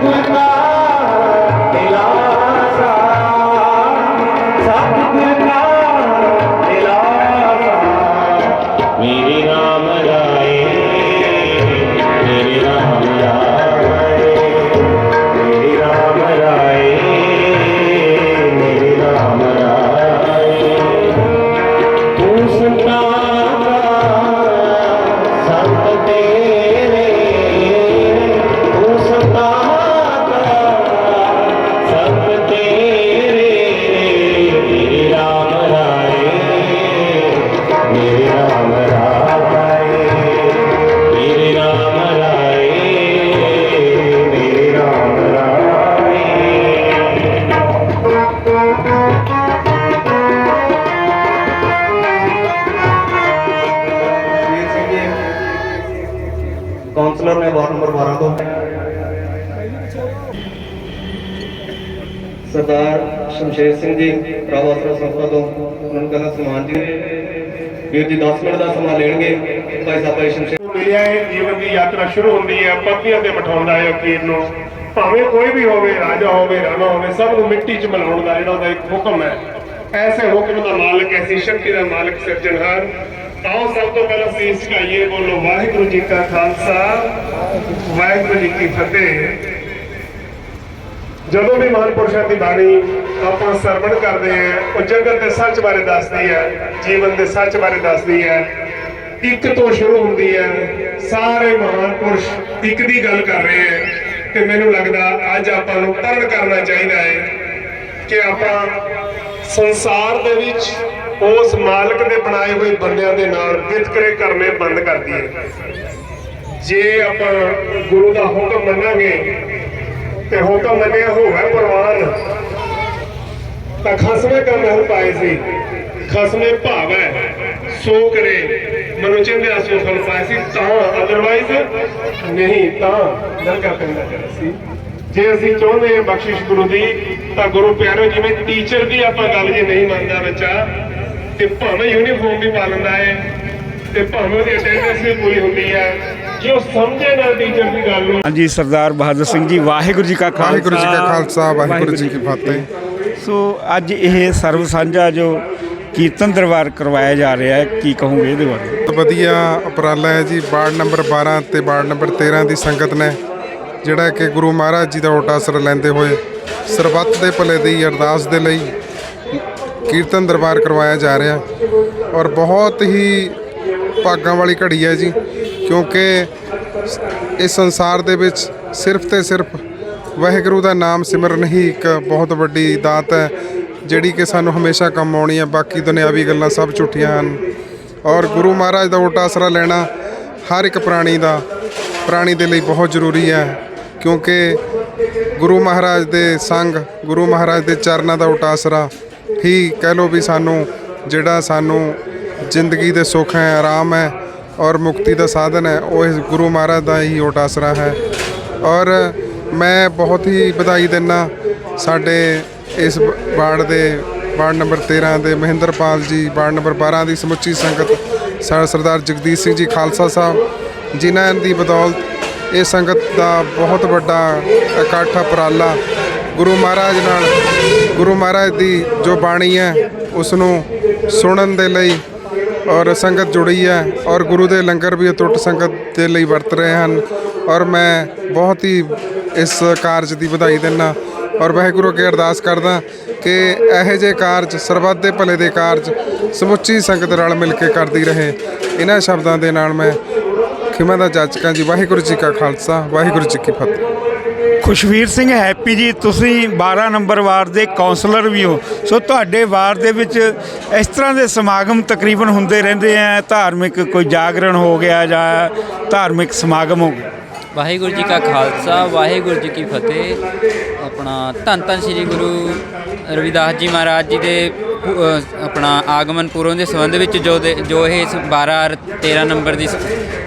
Thank you. Councillor ਨੇ ward number 12 ਤੋਂ। ਸਰਦਾਰ ਸ਼ਮਸ਼ੇਰ ਸਿੰਘ ਜੀ ਰਾਵਾਸਰਾ ਸੰਸਥਾ ਤੋਂ, ਉਹਨਾਂ ਨੂੰ ਕਹਿੰਦਾ ਸਨਮਾਨ ਜੀ। ਵੀਰ ਜੀ 10 ਮਿੰਟ ਦਾ ਸਮਾਂ ਲੈਣਗੇ। ਭਾਈ ਸਾਹਿਬ, ਭਾਈ ਸ਼ਮਸ਼ੇਰ ਮਿਲਿਆ ਹੈ ਜੀਵਨ ਦੀ ਯਾਤਰਾ ਸ਼ੁਰੂ ਹੁੰਦੀ ਹੈ। ਪੱਤੀਆਂ ਤੇ ਬਿਠਾਉਂਦਾ ਹੈ ਅਖੀਰ ਨੂੰ। ਭਾਵੇਂ ਕੋਈ ਵੀ ਹੋਵੇ, ਰਾਜਾ ਹੋਵੇ, ਰਾਣਾ ਹੋਵੇ, ਸਭ ਨੂੰ ਮਿੱਟੀ 'ਚ ਮਿਲਾਉਣ ਦਾ ਜਿਹੜਾ ਉਹਦਾ ਇੱਕ ਹੁਕਮ ਹੈ। ਐਸੇ ਹੁਕਮ ਦਾ ਮਾਲਕ ਐਸੀ ਸ਼ਕਤੀ ਦਾ ਮਾਲਕ ਸਿਰਜਣਹਾਰ ਆਓ ਸਭ ਤੋਂ ਪਹਿਲਾਂ ਸੀਸ ਝੁਕਾਈਏ ਬੋਲੋ ਵਾਹਿਗੁਰੂ ਜੀ ਕਾ ਖਾਲਸਾ, ਵਾਹਿਗੁਰੂ ਜੀ ਕੀ ਫਤਿਹ। ਜਦੋਂ ਵੀ ਮਹਾਨ ਪੁਰਸ਼ਾਂ ਦੀ ਬਾਣੀ ਆਪਾਂ ਸਰਵਣ ਕਰਦੇ ਹਾਂ, ਉਹ ਜਗਤ ਦੇ ਸੱਚ ਬਾਰੇ ਦੱਸਦੀ ਹੈ, ਜੀਵਨ ਦੇ ਸੱਚ ਬਾਰੇ ਦੱਸਦੀ ਹੈ। ਇੱਕ ਤੋਂ ਸ਼ੁਰੂ ਹੁੰਦੀ ਹੈ, ਸਾਰੇ ਮਹਾਨ ਪੁਰਸ਼ ਇੱਕ ਦੀ ਗੱਲ ਕਰ ਰਹੇ ਹੈ। ਤੇ ਮੈਨੂੰ ਲੱਗਦਾ ਅੱਜ ਆਪਾਂ ਨੂੰ ਤਰਨ ਕਰਨਾ ਚਾਹੀਦਾ ਹੈ ਕਿ ਆਪਾਂ ਸੰਸਾਰ ਦੇ ਵਿੱਚ ਉਸ ਮਾਲਕ ਦੇ ਬਣਾਏ ਹੋਏ ਬੰਦਿਆਂ ਦੇ ਨਾਲ ਵਿਤਕਰੇ ਕਰਨੇ ਬੰਦ ਕਰ ਦਈਏ। ਜੇ ਆਪਾਂ ਗੁਰੂ ਦਾ ਹੁਕਮ ਮੰਨਾਂਗੇ ਤੇ ਹੁਕਮ ਮੰਨਿਆ ਹੋਵੇ ਪ੍ਰਵਾਨ ਤਾਂ ਖਸਮੇ ਕਾ ਮਹਿਲ ਪਾਏ ਸੀ। ਖਸਮੇ ਭਾਵੈ ਸੋ ਕਰੇ ਮਨੁ ਚਿੰਦਿਆ ਸੋ ਫਲ ਪਾਏ ਸੀ, ਤਾਂ ਅਦਰਵਾਈਜ਼ ਨਹੀਂ, ਤਾਂ ਦਰਗਾਹ ਪੈਂਦਾ ਸੀ। ਜੇ ਅਸੀਂ ਚਾਹੁੰਦੇ ਹਾਂ ਬਖਸ਼ਿਸ਼ ਗੁਰੂ ਦੀ, ਤਾਂ ਗੁਰੂ ਪਿਆਰੋ, ਜਿਵੇਂ ਟੀਚਰ ਦੀ ਆਪਾਂ ਗੱਲ ਜੇ ਨਹੀਂ ਮੰਨਦਾ ਬੱਚਾ ਤੇ ਭਾਵੇਂ ਯੂਨੀਫਾਰਮ ਵੀ ਪਾ ਲੈਂਦਾ ਹੈ ਤੇ ਭਾਵੇਂ ਉਹਦੀ ਅਟੈਂਡੈਂਸ ਵੀ ਪੂਰੀ ਹੁੰਦੀ ਹੈ। ਜੇ ਉਹ ਸਮਝੇ ਨਾ ਟੀਚਰ ਦੀ ਗੱਲ ਨੂੰ। ਹਾਂਜੀ ਸਰਦਾਰ ਬਹਾਦਰ ਸਿੰਘ ਜੀ ਵਾਹਿਗੁਰੂ ਜੀ ਕਾ ਖਾਲਸਾ। ਵਾਹਿਗੁਰੂ ਜੀ ਕਾ ਖਾਲਸਾ ਵਾਹਿਗੁਰੂ ਜੀ ਕੀ ਫਤਿਹ। ਸੋ ਅੱਜ ਇਹ ਸਰਬ ਸਾਂਝਾ ਜੋ ਕੀਰਤਨ ਦਰਬਾਰ ਕਰਵਾਇਆ ਜਾ ਰਿਹਾ ਹੈ ਕੀ ਕਹੋਗੇ ਇਹਦੇ ਬਾਰੇ? ਬਹੁਤ ਵਧੀਆ ਉਪਰਾਲਾ ਹੈ ਜੀ। ਵਾਰਡ ਨੰਬਰ 12 ਤੇ ਵਾਰਡ ਨੰਬਰ 13 ਦੀ ਸੰਗਤ ਨੇ ਜਿਹੜਾ ਕਿ ਗੁਰੂ ਮਹਾਰਾਜ ਜੀ ਦਾ ਓਟ ਆਸਰਾ ਲੈਂਦੇ ਹੋਏ ਸਰਬੱਤ ਦੇ ਭਲੇ ਦੀ ਅਰਦਾਸ ਦੇ ਲਈ ਕੀਰਤਨ ਦਰਬਾਰ ਕਰਵਾਇਆ ਜਾ ਰਿਹਾ ਔਰ ਬਹੁਤ ਹੀ ਭਾਗਾਂ ਵਾਲੀ ਘੜੀ ਹੈ ਜੀ, ਕਿਉਂਕਿ ਇਸ ਸੰਸਾਰ ਦੇ ਵਿੱਚ ਸਿਰਫ ਤੇ ਸਿਰਫ ਵਾਹਿਗੁਰੂ ਦਾ ਨਾਮ ਸਿਮਰਨ ਹੀ ਇੱਕ ਬਹੁਤ ਵੱਡੀ ਦਾਤ ਹੈ, ਜਿਹੜੀ ਕਿ ਸਾਨੂੰ ਹਮੇਸ਼ਾ ਕੰਮ ਆਉਣੀ ਹੈ। ਬਾਕੀ ਦੁਨਿਆਵੀ ਗੱਲਾਂ ਸਭ ਝੂਠੀਆਂ ਹਨ। ਔਰ ਗੁਰੂ ਮਹਾਰਾਜ ਦਾ ਓਟ ਆਸਰਾ ਲੈਣਾ ਹਰ ਇੱਕ ਪ੍ਰਾਣੀ ਦਾ, ਪ੍ਰਾਣੀ ਦੇ ਲਈ ਬਹੁਤ ਜ਼ਰੂਰੀ ਹੈ, ਕਿਉਂਕਿ ਗੁਰੂ ਮਹਾਰਾਜ ਦੇ ਸੰਗ, ਗੁਰੂ ਮਹਾਰਾਜ ਦੇ ਚਰਨਾਂ ਦਾ ਓਟ ਆਸਰਾ ਹੀ ਕਹਿ ਲੋ ਵੀ ਸਾਨੂੰ ਜਿਹੜਾ ਸਾਨੂੰ ਜ਼ਿੰਦਗੀ ਦੇ ਸੁੱਖ ਹੈ, ਆਰਾਮ ਹੈ ਔਰ ਮੁਕਤੀ ਦਾ ਸਾਧਨ ਹੈ, ਉਹ ਇਸ ਗੁਰੂ ਮਹਾਰਾਜ ਦਾ ਹੀ ਓਟ ਆਸਰਾ ਹੈ। ਔਰ ਮੈਂ ਬਹੁਤ ਹੀ ਵਧਾਈ ਦਿੰਦਾ ਸਾਡੇ ਇਸ ਵਾਰਡ ਦੇ ਵਾਰਡ ਨੰਬਰ 13 ਦੇ ਮਹਿੰਦਰਪਾਲ ਜੀ, ਵਾਰਡ ਨੰਬਰ 12 ਦੀ ਸਮੁੱਚੀ ਸੰਗਤ, ਸਰ ਸਰਦਾਰ ਜਗਦੀਸ਼ ਸਿੰਘ ਜੀ ਖਾਲਸਾ ਸਾਹਿਬ, ਜਿਨ੍ਹਾਂ ਦੀ ਬਦੌਲਤ ਇਹ ਸੰਗਤ ਦਾ ਬਹੁਤ ਵੱਡਾ ਇਕੱਠ ਉਪਰਾਲਾ ਗੁਰੂ ਮਹਾਰਾਜ ਨਾਲ, ਗੁਰੂ ਮਹਾਰਾਜ ਦੀ ਜੋ ਬਾਣੀ ਹੈ ਉਸ ਨੂੰ ਸੁਣਨ ਦੇ ਲਈ ਔਰ ਸੰਗਤ ਜੁੜੀ ਹੈ ਔਰ ਗੁਰੂ ਦੇ ਲੰਗਰ ਵੀ ਅਟੁੱਟ ਸੰਗਤ ਦੇ ਲਈ ਵਰਤ ਰਹੇ ਹਨ ਔਰ ਮੈਂ ਬਹੁਤ ਹੀ ਇਸ ਕਾਰਜ ਦੀ ਵਧਾਈ ਦਿੰਦਾ ਔਰ ਵਾਹਿਗੁਰੂ ਅੱਗੇ ਅਰਦਾਸ ਕਰਦਾ ਕਿ ਇਹੋ ਜਿਹੇ ਕਾਰਜ, ਸਰਬੱਤ ਦੇ ਭਲੇ ਦੇ ਕਾਰਜ ਸਮੁੱਚੀ ਸੰਗਤ ਨਾਲ ਮਿਲ ਕੇ ਕਰਦੀ ਰਹੇ। ਇਹਨਾਂ ਸ਼ਬਦਾਂ ਦੇ ਨਾਲ ਮੈਂ ਖਿਮਾ ਦਾ ਜਾਚਕਾਂ ਜੀ, ਵਾਹਿਗੁਰੂ ਜੀ ਕਾ ਖਾਲਸਾ, ਵਾਹਿਗੁਰੂ ਜੀ ਕੀ ਫਤਿਹ। ਖੁਸ਼ਵੀਰ ਸਿੰਘ ਹੈਪੀ ਜੀ, ਤੁਸੀਂ 12 ਨੰਬਰ ਵਾਰਡ ਦੇ ਕਾਉਂਸਲਰ ਵੀ ਹੋ। ਸੋ ਤੁਹਾਡੇ ਵਾਰਡ ਦੇ ਵਿੱਚ ਇਸ ਤਰ੍ਹਾਂ ਦੇ ਸਮਾਗਮ ਤਕਰੀਬਨ ਹੁੰਦੇ ਰਹਿੰਦੇ ਆ, ਧਾਰਮਿਕ ਕੋਈ ਜਾਗਰਣ ਹੋ ਗਿਆ ਜਾਂ ਧਾਰਮਿਕ ਸਮਾਗਮ ਹੋ ਗਿਆ? ਵਾਹਿਗੁਰੂ ਜੀ ਕਾ ਖਾਲਸਾ, ਵਾਹਿਗੁਰੂ ਜੀ ਕੀ ਫਤਿਹ। ਆਪਣਾ ਧੰਨ ਧੰਨ ਸ੍ਰੀ ਗੁਰੂ ਰਵਿਦਾਸ ਜੀ ਮਹਾਰਾਜ ਜੀ ਦੇ ਆਪਣਾ ਆਗਮਨ ਪੁਰਬ ਦੇ ਸੰਬੰਧ ਵਿੱਚ ਜੋ ਦੇ- ਜੋ ਇਹ ਸ- 12 ਔਰ 13 ਨੰਬਰ ਦੀ ਸ-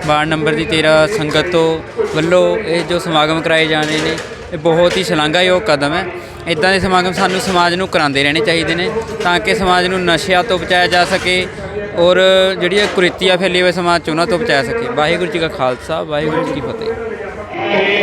ਵਾਰਡ ਨੰਬਰ ਦੀ 13 ਸੰਗਤ ਤੋਂ ਵੱਲੋਂ ਇਹ ਜੋ ਸਮਾਗਮ ਕਰਾਏ ਜਾਣੇ ਨੇ ਇਹ ਬਹੁਤ ਹੀ ਸ਼ਲਾਘਾਯੋਗ ਕਦਮ ਹੈ। ਇਦਾਂ ਦੇ ਸਮਾਗਮ ਸਾਨੂੰ ਸਮਾਜ ਨੂੰ ਕਰਾਉਂਦੇ ਰਹਿਣੇ ਚਾਹੀਦੇ ਨੇ ਤਾਂ ਕਿ ਸਮਾਜ ਨੂੰ ਨਸ਼ਿਆਂ ਤੋਂ ਬਚਾਇਆ ਜਾ ਸਕੇ ਔਰ ਜਿਹੜੀਆਂ ਕੁਰੀਤੀਆਂ ਫੈਲੀ ਹੋਏ ਸਮਾਜ ਚ ਉਹਨਾਂ ਤੋਂ ਬਚਾਇਆ ਸਕੇ। ਵਾਹਿਗੁਰੂ ਜੀ ਕਾ ਖਾਲਸਾ, ਵਾਹਿਗੁਰੂ ਜੀ ਕੀ ਫਤਿਹ।